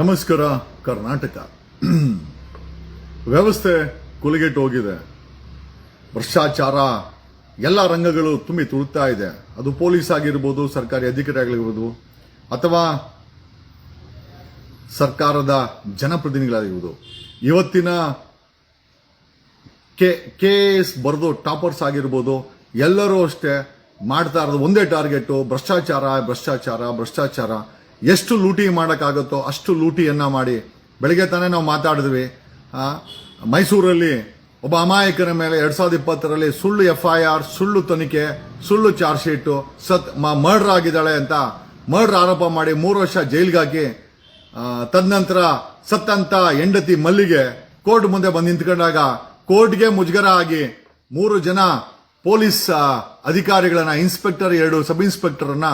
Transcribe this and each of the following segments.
ನಮಸ್ಕಾರ, ಕರ್ನಾಟಕ. ವ್ಯವಸ್ಥೆ ಕುಲಗೆಟ್ಟು ಹೋಗಿದೆ. ಭ್ರಷ್ಟಾಚಾರ, ಎಲ್ಲ ರಂಗಗಳು ತುಂಬಿ ತುಳುಕ್ತಾ ಇದೆ. ಅದು ಪೊಲೀಸ್ ಆಗಿರ್ಬೋದು, ಸರ್ಕಾರಿ ಅಧಿಕಾರಿ ಆಗಿರ್ಬೋದು, ಅಥವಾ ಸರ್ಕಾರದ ಜನಪ್ರತಿನಿಧಿಗಳಾಗಿರ್ಬೋದು. ಇವತ್ತಿನ ಕೆ ಕೆ ಎಸ್ ಬರೆದು ಟಾಪರ್ಸ್ ಆಗಿರ್ಬೋದು, ಎಲ್ಲರೂ ಅಷ್ಟೇ ಮಾಡ್ತಾ ಇರೋದು ಒಂದೇ ಟಾರ್ಗೆಟು ಭ್ರಷ್ಟಾಚಾರ ಭ್ರಷ್ಟಾಚಾರ ಭ್ರಷ್ಟಾಚಾರ. ಎಷ್ಟು ಲೂಟಿ ಮಾಡೋಕ್ಕಾಗುತ್ತೋ ಅಷ್ಟು ಲೂಟಿಯನ್ನು ಮಾಡಿ. ಬೆಳಗ್ಗೆ ತಾನೇ ನಾವು ಮಾತಾಡಿದ್ವಿ. ಮೈಸೂರಲ್ಲಿ ಒಬ್ಬ ಅಮಾಯಕರ ಮೇಲೆ ಎರಡು ಸಾವಿರದ ಇಪ್ಪತ್ತರಲ್ಲಿ ಸುಳ್ಳು ಎಫ್ ಐ ಆರ್ ಸುಳ್ಳು ತನಿಖೆ, ಸುಳ್ಳು ಚಾರ್ಜ್ ಶೀಟು, ಸತ್ ಮರ್ಡರ್ ಆಗಿದ್ದಾಳೆ ಅಂತ ಮರ್ಡರ್ ಆರೋಪ ಮಾಡಿ ಮೂರು ವರ್ಷ ಜೈಲ್ಗೆ ಹಾಕಿ ತದನಂತರ ಸತ್ತಂತ ಹೆಂಡತಿ ಮಲ್ಲಿಗೆ ಕೋರ್ಟ್ ಮುಂದೆ ಬಂದು ನಿಂತ್ಕೊಂಡಾಗ ಕೋರ್ಟ್ಗೆ ಮುಜುಗರ ಆಗಿ ಮೂರು ಜನ ಪೊಲೀಸ್ ಅಧಿಕಾರಿಗಳನ್ನ, ಇನ್ಸ್ಪೆಕ್ಟರ್, ಎರಡು ಸಬ್ ಇನ್ಸ್ಪೆಕ್ಟರ್ನ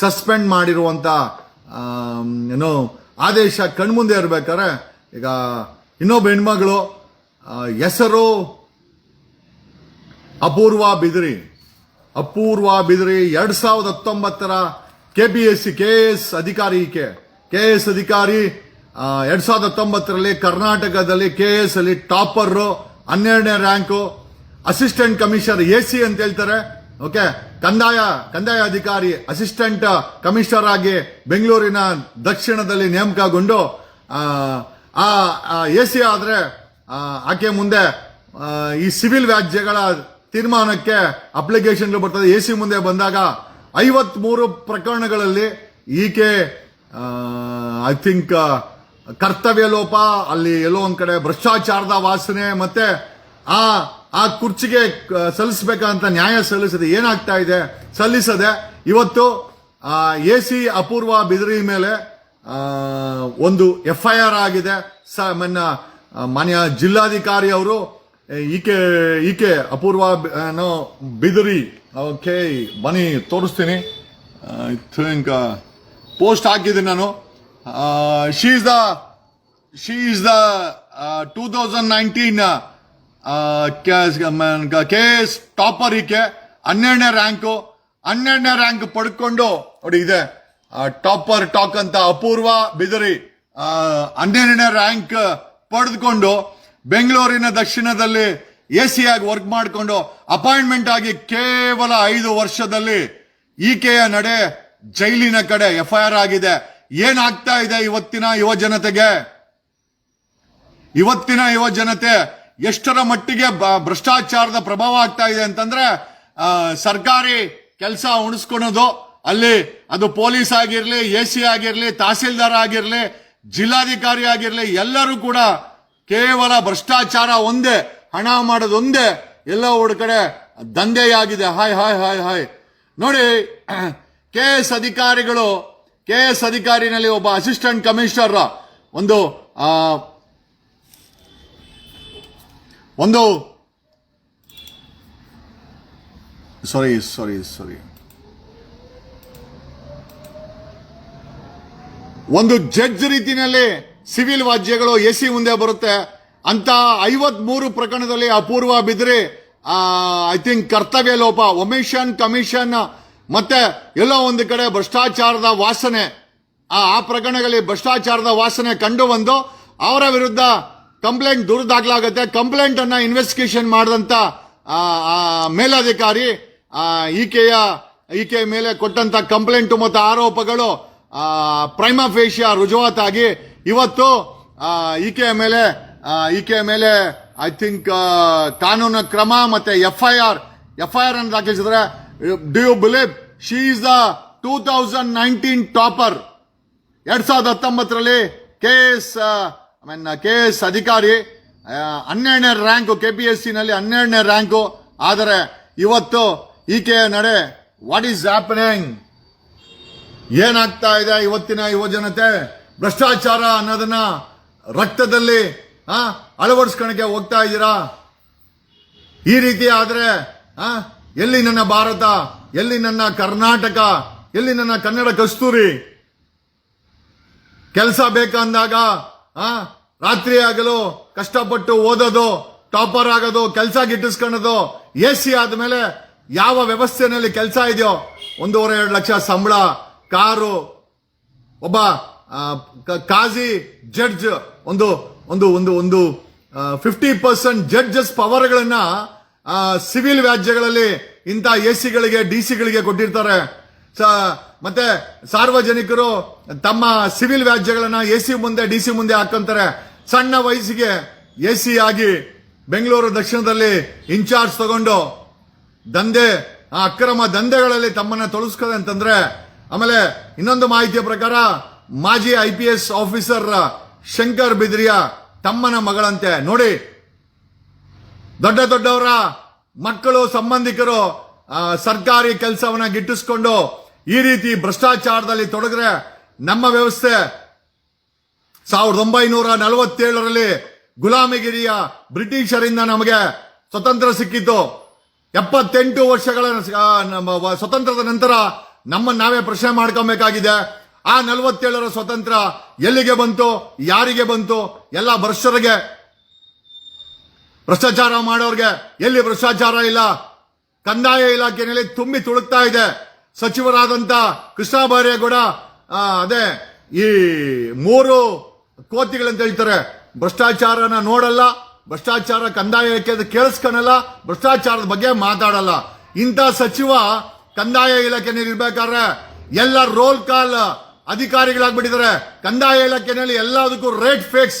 ಸಸ್ಪೆಂಡ್ ಮಾಡಿರುವಂತ ಏನು ಆದೇಶ ಕಣ್ಮುಂದೆ ಇರಬೇಕಾದ್ರೆ, ಈಗ ಇನ್ನೊಬ್ಬ ಹೆಣ್ಮಗಳು ಹೆಸರು ಅಪೂರ್ವ ಬಿದಿರಿ. ಅಪೂರ್ವ ಬಿದಿರಿ, ಎರಡ್ ಸಾವಿರದ ಹತ್ತೊಂಬತ್ತರ K P S C K S ಅಧಿಕಾರಿ ಈಕೆ. ಎಸ್ ಅಧಿಕಾರಿ ಎರಡ್ ಸಾವಿರದ ಹತ್ತೊಂಬತ್ತರಲ್ಲಿ ಕರ್ನಾಟಕದಲ್ಲಿ ಕೆಎಸ್ ಅಲ್ಲಿ ಟಾಪರ್, ಹನ್ನೆರಡನೇ rank, assistant commissioner A C ಅಂತ ಹೇಳ್ತಾರೆ. ಓಕೆ ಕಂದಾಯ ಕಂದಾಯ ಅಧಿಕಾರಿ ಅಸಿಸ್ಟೆಂಟ್ ಕಮಿಷನರ್ ಆಗಿ ಬೆಂಗಳೂರಿನ ದಕ್ಷಿಣದಲ್ಲಿ ನೇಮಕಗೊಂಡು, ಆ ಎ ಸಿ ಆದ್ರೆ ಆಕೆ ಮುಂದೆ ಈ ಸಿವಿಲ್ ವ್ಯಾಜ್ಯಗಳ ತೀರ್ಮಾನಕ್ಕೆ ಅಪ್ಲಿಕೇಶನ್ ಬರ್ತದೆ. ಎ ಸಿ ಮುಂದೆ ಬಂದಾಗ ಐವತ್ ಮೂರು ಪ್ರಕರಣಗಳಲ್ಲಿ ಈಕೆ ಐ ಥಿಂಕ್ ಕರ್ತವ್ಯ ಲೋಪ, ಅಲ್ಲಿ ಎಲ್ಲೋ ಒಂದ್ ಕಡೆ ಭ್ರಷ್ಟಾಚಾರದ ವಾಸನೆ, ಮತ್ತೆ ಆ ಆ ಕುರ್ಚಿಗೆ ಸಲ್ಲಿಸಬೇಕಂತ ನ್ಯಾಯ ಸಲ್ಲಿಸದೆ ಏನಾಗ್ತಾ ಇದೆ? ಸಲ್ಲಿಸದೆ. ಇವತ್ತು ಎ ಸಿ ಅಪೂರ್ವ ಬಿದಿರಿ ಮೇಲೆ ಒಂದು ಎಫ್ ಐ ಆರ್ ಆಗಿದೆ ಮಾನ್ಯ ಜಿಲ್ಲಾಧಿಕಾರಿ ಅವರು ಈಕೆ ಈಕೆ ಅಪೂರ್ವ ಬಿದಿರಿ. ಓಕೆ, ಬನ್ನಿ, ತೋರಿಸ್ತೀನಿ. ಥಿಂಕ್ ಪೋಸ್ಟ್ ಹಾಕಿದ್ದೀನಿ ನಾನು. She is the she is the two thousand nineteen K S topper ಈಕೆ ಹನ್ನೆರಡನೇ ರ್ಯಾಂಕು, ಹನ್ನೆರಡನೇ ರ್ಯಾಂಕ್ ಪಡ್ಕೊಂಡು ನೋಡಿ ಇದೆ. ಟಾಪರ್ ಟಾಕ್ ಅಂತ ಅಪೂರ್ವ ಬಿದರಿ. ಹನ್ನೆರಡನೇ ರ್ಯಾಂಕ್ ಪಡೆದುಕೊಂಡು ಬೆಂಗಳೂರಿನ ದಕ್ಷಿಣದಲ್ಲಿ ಎ ಸಿ ಆಗಿ ವರ್ಕ್ ಮಾಡಿಕೊಂಡು ಅಪಾಯಿಂಟ್ಮೆಂಟ್ ಆಗಿ ಕೇವಲ ಐದು ವರ್ಷದಲ್ಲಿ ಈಕೆಯ ನಡೆ ಜೈಲಿನ ಕಡೆ ಎಫ್ ಐ ಆರ್ ಆಗಿದೆ. ಏನಾಗ್ತಾ ಇದೆ ಇವತ್ತಿನ ಯುವ ಜನತೆಗೆ? ಇವತ್ತಿನ ಯುವ ಜನತೆ ಎಷ್ಟರ ಮಟ್ಟಿಗೆ ಭ್ರಷ್ಟಾಚಾರದ ಪ್ರಭಾವ ಆಗ್ತಾ ಇದೆ ಅಂತಂದ್ರೆ ಸರ್ಕಾರಿ ಕೆಲಸ ಉಣಿಸ್ಕೊಳೋದು, ಅಲ್ಲಿ ಅದು ಪೊಲೀಸ್ ಆಗಿರ್ಲಿ, ಎ ಸಿ ಆಗಿರ್ಲಿ, ತಹಸೀಲ್ದಾರ್ ಆಗಿರ್ಲಿ, ಜಿಲ್ಲಾಧಿಕಾರಿ ಆಗಿರ್ಲಿ, ಎಲ್ಲರೂ ಕೂಡ ಕೇವಲ ಭ್ರಷ್ಟಾಚಾರ ಒಂದೇ, ಹಣ ಮಾಡೋದೊಂದೇ, ಎಲ್ಲ ಒಂದು ಕಡೆ ದಂಧೆಯಾಗಿದೆ. Hi hi hi hi. ನೋಡಿ, ಕೆ ಎಸ್ ಅಧಿಕಾರಿಗಳು, ಕೆ ಎಸ್ ಅಧಿಕಾರಿನಲ್ಲಿ ಒಬ್ಬ ಅಸಿಸ್ಟೆಂಟ್ ಕಮಿಷನರ್, ಒಂದು ಒಂದು. ಸಾರಿ ಸಾರಿ ಸಾರಿ ಒಂದು ಜಡ್ಜ್ ರೀತಿಯಲ್ಲಿ ಸಿವಿಲ್ ವಾಜ್ಯಗಳು ಸಿ ಮುಂದೆ ಬರುತ್ತೆ. ಅಂತ ಐವತ್ ಮೂರು ಪ್ರಕರಣದಲ್ಲಿ ಅಪೂರ್ವ ಬಿದ್ರಿ ಐ ಥಿಂಕ್ ಕರ್ತವ್ಯ ಲೋಪ, ಒಮಿಷನ್, ಕಮಿಷನ್, ಮತ್ತೆ ಎಲ್ಲೋ ಒಂದು ಕಡೆ ಭ್ರಷ್ಟಾಚಾರದ ವಾಸನೆ. ಆ ಪ್ರಕರಣಗಳಲ್ಲಿ ಭ್ರಷ್ಟಾಚಾರದ ವಾಸನೆ ಕಂಡು ಬಂದು ಅವರ ವಿರುದ್ಧ ಕಂಪ್ಲೇಂಟ್ ದೂರ ದಾಖಲಾಗುತ್ತೆ ಕಂಪ್ಲೇಂಟ್ ಅನ್ನ ಇನ್ವೆಸ್ಟಿಗೇಷನ್ ಮಾಡಿದಂತ ಮೇಲಧಿಕಾರಿ ಈಕೆಯ, ಈಕೆ ಮೇಲೆ ಕೊಟ್ಟಂತ ಕಂಪ್ಲೇಂಟ್ ಮತ್ತು ಆರೋಪಗಳು ಪ್ರೈಮ ರುಜುವಾತಾಗಿ. ಇವತ್ತು ಈಕೆಯ ಮೇಲೆ ಈಕೆಯ ಮೇಲೆ ಐ ಥಿಂಕ್ ಕಾನೂನು ಕ್ರಮ ಮತ್ತೆ F I R F I R ಅನ್ನು ದಾಖಲಿಸಿದ್ರೆ do you believe she is the two thousand nineteen topper ಎರಡ್ ಸಾವಿರದ ಹತ್ತೊಂಬತ್ತರಲ್ಲಿ K S I mean K S ಅಧಿಕಾರಿ ಹನ್ನೆರಡನೇ ರ್ಯಾಂಕು ಕೆ ಪಿ ಎಸ್ ಸಿನಲ್ಲಿ ಹನ್ನೆರಡನೇ ರ್ಯಾಂಕು ಆದರೆ ಇವತ್ತು ಈಕೆಯ ನಡೆ ವಾಟ್ ಈಸ್ ಹ್ಯಾಪನಿಂಗ್ ಏನಾಗ್ತಾ ಇದೆ ಇವತ್ತಿನ ಯುವ ಜನತೆ ಭ್ರಷ್ಟಾಚಾರ ಅನ್ನೋದನ್ನ ರಕ್ತದಲ್ಲಿ ಅಳವಡಿಸ್ಕೊಳಕ್ಕೆ ಹೋಗ್ತಾ ಇದ್ದೀರಾ? ಈ ರೀತಿ ಆದ್ರೆ ಎಲ್ಲಿ ನನ್ನ ಭಾರತ? ಎಲ್ಲಿ ನನ್ನ ಕರ್ನಾಟಕ? ಎಲ್ಲಿ ನನ್ನ ಕನ್ನಡ ಕಸ್ತೂರಿ? ಕೆಲಸ ಬೇಕಂದಾಗ ಆ? ರಾತ್ರಿ ಆಗಲು, ಕಷ್ಟಪಟ್ಟು ಓದೋದು, ಟಾಪರ್ ಆಗೋದು, ಕೆಲಸ ಗಿಟ್ಟಿಸ್ಕೊಳ್ಳೋದು ಎ ಸಿ ಆದ್ಮೇಲೆ ಯಾವ ವ್ಯವಸ್ಥೆನಲ್ಲಿ ಕೆಲಸ ಇದೆಯೋ, ಒಂದೂವರೆ, ಎರಡು ಲಕ್ಷ ಸಂಬಳ, ಕಾರು, ಒಬ್ಬ ಕಾಜಿ ಜಡ್ಜ್, ಒಂದು ಒಂದು ಒಂದು ಒಂದು ಫಿಫ್ಟಿ ಪರ್ಸೆಂಟ್ ಜಡ್ಜಸ್ ಪವರ್ಗಳನ್ನ ಸಿವಿಲ್ ವ್ಯಾಜ್ಯಗಳಲ್ಲಿ ಇಂಥ ಎ ಸಿಗಳಿಗೆ ಡಿ ಸಿಗಳಿಗೆ ಕೊಟ್ಟಿರ್ತಾರೆ. ಮತ್ತೆ ಸಾರ್ವಜನಿಕರು ತಮ್ಮ ಸಿವಿಲ್ ವ್ಯಾಜ್ಯಗಳನ್ನ ಎ ಸಿ ಮುಂದೆ, ಡಿ ಸಿ ಮುಂದೆ ಹಾಕೊಂತಾರೆ. ಸಣ್ಣ ವಯಸ್ಸಿಗೆ ಎ ಸಿ ಆಗಿ ಬೆಂಗಳೂರು ದಕ್ಷಿಣದಲ್ಲಿ ಇನ್ಚಾರ್ಜ್ ತಗೊಂಡು ದಂಧೆ, ಆ ಅಕ್ರಮ ದಂಧೆಗಳಲ್ಲಿ ತಮ್ಮನ್ನ ತೊಳಸ್ಕೋದೆ ಅಂತಂದ್ರೆ, ಆಮೇಲೆ ಇನ್ನೊಂದು ಮಾಹಿತಿಯ ಪ್ರಕಾರ ಮಾಜಿ I P S officer Shankar ಬಿದ್ರಿಯ ತಮ್ಮನ ಮಗಳಂತೆ. ನೋಡಿ, ದೊಡ್ಡ ದೊಡ್ಡವರ ಮಕ್ಕಳು, ಸಂಬಂಧಿಕರು ಸರ್ಕಾರಿ ಕೆಲಸವನ್ನ ಗಿಟ್ಟಿಸ್ಕೊಂಡು ಈ ರೀತಿ ಭ್ರಷ್ಟಾಚಾರದಲ್ಲಿ ತೊಡಗ್ರೆ ನಮ್ಮ ವ್ಯವಸ್ಥೆ ಸಾವಿರದ ಒಂಬೈನೂರ ನಲವತ್ತೇಳರಲ್ಲಿ ಗುಲಾಮಗಿರಿಯ ಬ್ರಿಟಿಷರಿಂದ ನಮಗೆ ಸ್ವತಂತ್ರ ಸಿಕ್ಕಿತ್ತು ಎಪ್ಪತ್ತೆಂಟು ವರ್ಷಗಳ ನಮ್ಮ ಸ್ವತಂತ್ರದ ನಂತರ ನಮ್ಮನ್ನು ನಾವೇ ಪ್ರಶ್ನೆ ಮಾಡ್ಕೊಬೇಕಾಗಿದೆ. ಆ ನಲವತ್ತೇಳರ ಸ್ವತಂತ್ರ ಎಲ್ಲಿಗೆ ಬಂತು, ಯಾರಿಗೆ ಬಂತು, ಎಲ್ಲ ಭ್ರಷ್ಟರಿಗೆ ಭ್ರಷ್ಟಾಚಾರ ಮಾಡೋರಿಗೆ ಎಲ್ಲಿ ಭ್ರಷ್ಟಾಚಾರ ಇಲ್ಲ? ಕಂದಾಯ ಇಲಾಖೆಯಲ್ಲಿ ತುಂಬಿ ತುಳುಕ್ತಾ ಇದೆ. ಸಚಿವರಾದಂತ ಕೃಷ್ಣ ಬೈರೇಗೌಡ ಅದೇ ಈ ಮೂರು ಕೋತಿಗಳಂತ ಹೇಳ್ತಾರೆ. ಭ್ರಷ್ಟಾಚಾರನ ನೋಡಲ್ಲ, ಭ್ರಷ್ಟಾಚಾರ ಕಂದಾಯ ಇಲಾಖೆ ಕೇಳಿಸ್ಕೊಳಲ್ಲ ಭ್ರಷ್ಟಾಚಾರದ ಬಗ್ಗೆ ಮಾತಾಡಲ್ಲ. ಇಂಥ ಸಚಿವ ಕಂದಾಯ ಇಲಾಖೆನಲ್ಲಿ ಇರ್ಬೇಕಾದ್ರೆ ಎಲ್ಲ ರೋಲ್ ಕಾಲ್ ಅಧಿಕಾರಿಗಳಾಗ್ಬಿಟ್ಟಿದ್ದಾರೆ. ಕಂದಾಯ ಇಲಾಖೆನಲ್ಲಿ ಎಲ್ಲದಕ್ಕೂ ರೇಟ್ ಫಿಕ್ಸ್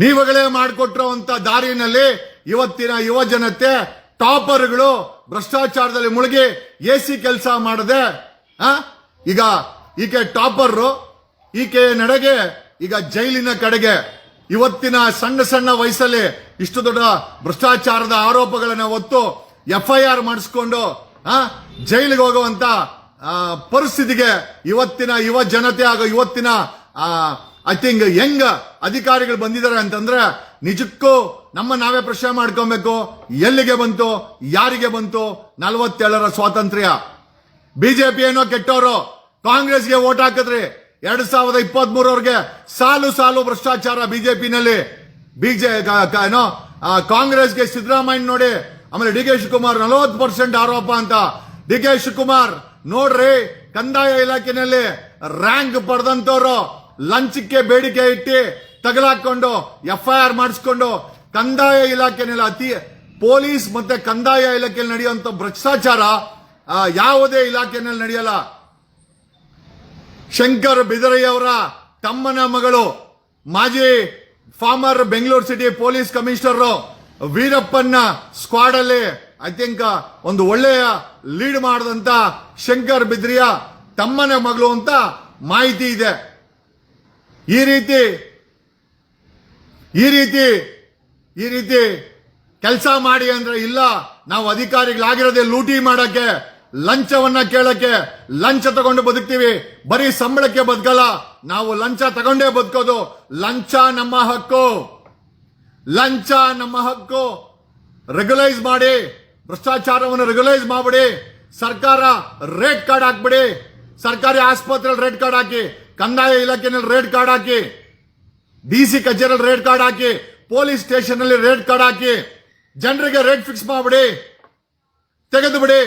ನೀವುಗಳೇ ಮಾಡಿಕೊಟ್ಟಿರುವಂತ ದಾರಿನಲ್ಲಿ ಇವತ್ತಿನ ಯುವ ಜನತೆ ಟಾಪರ್ಗಳು ಭ್ರಷ್ಟಾಚಾರದಲ್ಲಿ ಮುಳುಗಿ ಎ ಸಿ ಕೆಲಸ ಮಾಡದೆ? ಈಗ ಈಕೆ ಟಾಪರ್ ಈಕೆ ನಡೆಗೆ, ಈಗ ಜೈಲಿನ ಕಡೆಗೆ ಇವತ್ತಿನ ಸಣ್ಣ ಸಣ್ಣ ವಯಸ್ಸಲ್ಲಿ ಇಷ್ಟು ದೊಡ್ಡ ಭ್ರಷ್ಟಾಚಾರದ ಆರೋಪಗಳನ್ನ ಹೊತ್ತು ಆರ್ ಮಾಡಿಸ್ಕೊಂಡು ಜೈಲಿಗೆ ಹೋಗುವಂತ ಪರಿಸ್ಥಿತಿಗೆ ಇವತ್ತಿನ ಯುವ ಜನತೆ ಹಾಗೂ ಇವತ್ತಿನ ಐ ಥಿಂಕ್ ಹೆಂಗ್ ಅಧಿಕಾರಿಗಳು ಬಂದಿದ್ದಾರೆ ಅಂತಂದ್ರೆ ನಿಜಕ್ಕೂ ನಮ್ಮ ನಾವೇ ಪ್ರಶ್ನೆ ಮಾಡ್ಕೊಬೇಕು. ಎಲ್ಲಿಗೆ ಬಂತು? ಯಾರಿಗೆ ಬಂತು? ನಲವತ್ತೇಳರ ಸ್ವಾತಂತ್ರ್ಯ. ಬಿಜೆಪಿ ಏನೋ ಕೆಟ್ಟವರು ಕಾಂಗ್ರೆಸ್ಗೆ ವೋಟ್ ಹಾಕಿದ್ರಿ. ಎರಡ್ ಸಾವಿರದ ಇಪ್ಪತ್ತ್ ಮೂರವರೆಗೆ ಸಾಲು ಸಾಲು ಭ್ರಷ್ಟಾಚಾರ ಬಿಜೆಪಿನಲ್ಲಿ. ಬಿಜೆ ಏನೋ ಕಾಂಗ್ರೆಸ್ಗೆ ಸಿದ್ದರಾಮಯ್ಯ ನೋಡಿ, ಆಮೇಲೆ ಡಿ ಕೆ ಶಿವಕುಮಾರ್ ನಲವತ್ತು ಪರ್ಸೆಂಟ್ ಆರೋಪ ಅಂತ. ಡಿ ಕೆ ಶಿವಕುಮಾರ್, ನೋಡ್ರಿ, ಕಂದಾಯ ಇಲಾಖೆನಲ್ಲಿ ರ್ಯಾಂಕ್ ಪಡೆದಂತವ್ರು ಲಂಚಕ್ಕೆ ಬೇಡಿಕೆ ಇಟ್ಟು ತಗಲಾಕೊಂಡು ಎಫ್ ಐ ಆರ್ ಮಾಡಿಸ್ಕೊಂಡು ಕಂದಾಯ ಇಲಾಖೆನಲ್ಲಿ ಅತಿ ಪೊಲೀಸ್ ಮತ್ತೆ ಕಂದಾಯ ಇಲಾಖೆಯಲ್ಲಿ ನಡೆಯುವಂತ ಭ್ರಷ್ಟಾಚಾರ ಯಾವುದೇ ಇಲಾಖೆನಲ್ಲಿ ನಡೆಯಲ್ಲ. ಶಂಕರ್ ಬಿದರಯ್ಯವರ ತಮ್ಮನ ಮಗಳು, ಮಾಜಿ former Bengaluru city police commissioner ವೀರಪ್ಪನ್ನ squad ಅಲ್ಲಿ ಐ ಥಿಂಕ್ ಒಂದು ಒಳ್ಳೆಯ ಲೀಡ್ ಮಾಡಿದಂತ ಶಂಕರ್ ಬಿದ್ರಿಯ ತಮ್ಮನ ಮಗಳು ಅಂತ ಮಾಹಿತಿ ಇದೆ. ಈ ರೀತಿ ಈ ರೀತಿ ಈ ರೀತಿ ಕೆಲಸ ಮಾಡಿ ಅಂದ್ರೆ ಇಲ್ಲ, ನಾವು ಅಧಿಕಾರಿಗಳಾಗಿರೋದೇ ಲೂಟಿ ಮಾಡಕ್ಕೆ, ಲಂಚವನ್ನ ಕೇಳಕ್ಕೆ, ಲಂಚ ತಗೊಂಡು ಬದುಕ್ತೀವಿ, ಬರೀ ಸಂಬಳಕ್ಕೆ ಬದುಕಲ್ಲ, ನಾವು ಲಂಚ ತಗೊಂಡೇ ಬದುಕೋದು, ಲಂಚ ನಮ್ಮ ಹಕ್ಕು. ಲಂಚ ನಮ್ಮ ಹಕ್ಕು. ರೆಗ್ಯುಲೈಸ್ ಮಾಡಿ, ಭ್ರಷ್ಟಾಚಾರವನ್ನು ರೆಗ್ಯುಲೈಸ್ ಮಾಡ್ಬಿಡಿ, ಸರ್ಕಾರ ರೇಟ್ ಕಾರ್ಡ್ ಹಾಕ್ಬಿಡಿ, ಸರ್ಕಾರಿ ಆಸ್ಪತ್ರೆಯಲ್ಲಿ ರೇಟ್ ಕಾರ್ಡ್ ಹಾಕಿ, ಕಂದಾಯ ಇಲಾಖೆನಲ್ಲಿ ರೇಟ್ ಕಾರ್ಡ್ ಹಾಕಿ, ಡಿ ಸಿ ಕಚೇರಿಯಲ್ಲಿ ರೇಟ್ ಕಾರ್ಡ್ ಹಾಕಿ ಪೊಲೀಸ್ ಸ್ಟೇಷನ್ ಅಲ್ಲಿ ರೇಟ್ ಕಾರ್ಡ್ ಹಾಕಿ ಜನರಿಗೆ ರೇಟ್ ಫಿಕ್ಸ್ ಮಾಡ್ಬಿಡಿ ತೆಗೆದು ಬಿಡಿ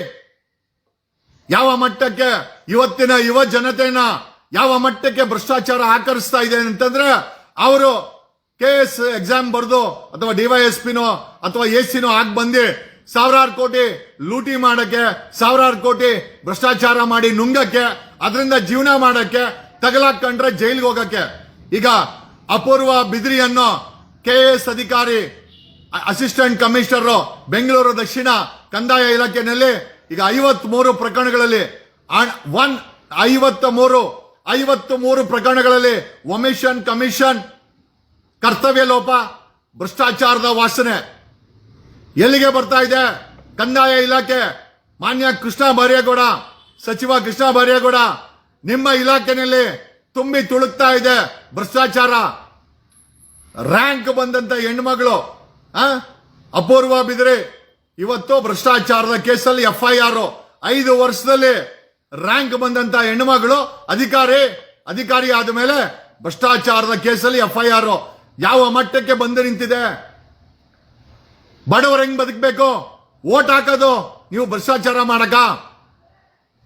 ಯಾವ ಮಟ್ಟಕ್ಕೆ ಇವತ್ತಿನ ಯುವ ಜನತೆಯನ್ನ ಯಾವ ಮಟ್ಟಕ್ಕೆ ಭ್ರಷ್ಟಾಚಾರ ಆಕರ್ಷಿಸ್ತಾ ಇದೆ ಅಂತಂದ್ರೆ ಅವರು ಕೆ ಎಸ್ ಎಕ್ಸಾಮ್ ಬರೆದು ಅಥವಾ ಡಿವೈಎಸ್ಪಿನೋ ಅಥವಾ ಎ ಸಿನೋ ಹಾಕಿ ಬಂದು ಸಾವಿರಾರು ಕೋಟಿ ಲೂಟಿ ಮಾಡಕ್ಕೆ, ಸಾವಿರಾರು ಕೋಟಿ ಭ್ರಷ್ಟಾಚಾರ ಮಾಡಿ ನುಂಗಕ್ಕೆ, ಅದರಿಂದ ಜೀವನ ಮಾಡಕ್ಕೆ ತಗಲಾಕೊಂಡ್ರೆ ಜೈಲಿಗೆ ಹೋಗಕ್ಕೆ. ಈಗ ಅಪೂರ್ವ ಬಿದ್ರಿ ಅನ್ನೋ ಕೆ ಎಸ್ ಅಧಿಕಾರಿ ಅಸಿಸ್ಟೆಂಟ್ ಕಮಿಷನರ್, ಬೆಂಗಳೂರು ದಕ್ಷಿಣ ಕಂದಾಯ ಇಲಾಖೆಯಲ್ಲಿ ಈಗ ಐವತ್ ಮೂರು ಪ್ರಕರಣಗಳಲ್ಲಿ ಒನ್ ಐವತ್ತ ಮೂರು ಐವತ್ತು ಮೂರು ಪ್ರಕರಣಗಳಲ್ಲಿ ಒಮಿಷನ್ ಕಮಿಷನ್, ಕರ್ತವ್ಯ ಲೋಪ, ಭ್ರಷ್ಟಾಚಾರದ ವಾಸನೆ. ಎಲ್ಲಿಗೆ ಬರ್ತಾ ಇದೆ? ಕಂದಾಯ ಇಲಾಖೆ, ಮಾನ್ಯ ಕೃಷ್ಣ ಬೈರೇಗೌಡ ಸಚಿವ ಕೃಷ್ಣ ಬೈರೇಗೌಡ ನಿಮ್ಮ ಇಲಾಖೆಯಲ್ಲಿ ತುಂಬಿ ತುಳುಕ್ತಾ ಇದೆ ಭ್ರಷ್ಟಾಚಾರ. ರ್ಯಾಂಕ್ ಬಂದಂತ ಹೆಣ್ಮಗಳು? ಅಪೂರ್ವ ಬಿದ್ರೆ, ಇವತ್ತು ಭ್ರಷ್ಟಾಚಾರದ ಕೇಸಲ್ಲಿ ಎಫ್ ಐ ಆರ್ ಐದು ವರ್ಷದಲ್ಲಿ ರ್ಯಾಂಕ್ ಬಂದಂತ ಹೆಣ್ಮಗಳು ಅಧಿಕಾರಿ ಅಧಿಕಾರಿ ಆದ ಮೇಲೆ ಭ್ರಷ್ಟಾಚಾರದ ಕೇಸಲ್ಲಿ ಎಫ್ ಐ ಆರ್ ಯಾವ ಮಟ್ಟಕ್ಕೆ ಬಂದು ನಿಂತಿದೆ? ಬಡವರು ಹೆಂಗ್ ಬದುಕಬೇಕು? ಓಟ್ ಹಾಕೋದು, ನೀವು ಭ್ರಷ್ಟಾಚಾರ ಮಾಡಕ?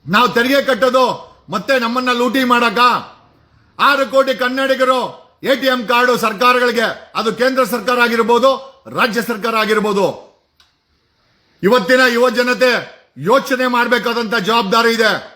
ನಾವು ತೆರಿಗೆ ಕಟ್ಟೋದು, ಮತ್ತೆ ನಮ್ಮನ್ನ ಲೂಟಿ ಮಾಡಕ? ಆರು ಕೋಟಿ ಕನ್ನಡಿಗರು ಎಟಿಎಂ ಕಾರ್ಡು ಸರ್ಕಾರಗಳಿಗೆ, ಅದು ಕೇಂದ್ರ ಸರ್ಕಾರ ಆಗಿರ್ಬೋದು, ರಾಜ್ಯ ಸರ್ಕಾರ ಆಗಿರ್ಬೋದು. ಇವತ್ತಿನ ಯುವ ಜನತೆ ಯೋಚನೆ ಮಾಡಬೇಕಾದಂತ ಜವಾಬ್ದಾರಿ ಇದೆ.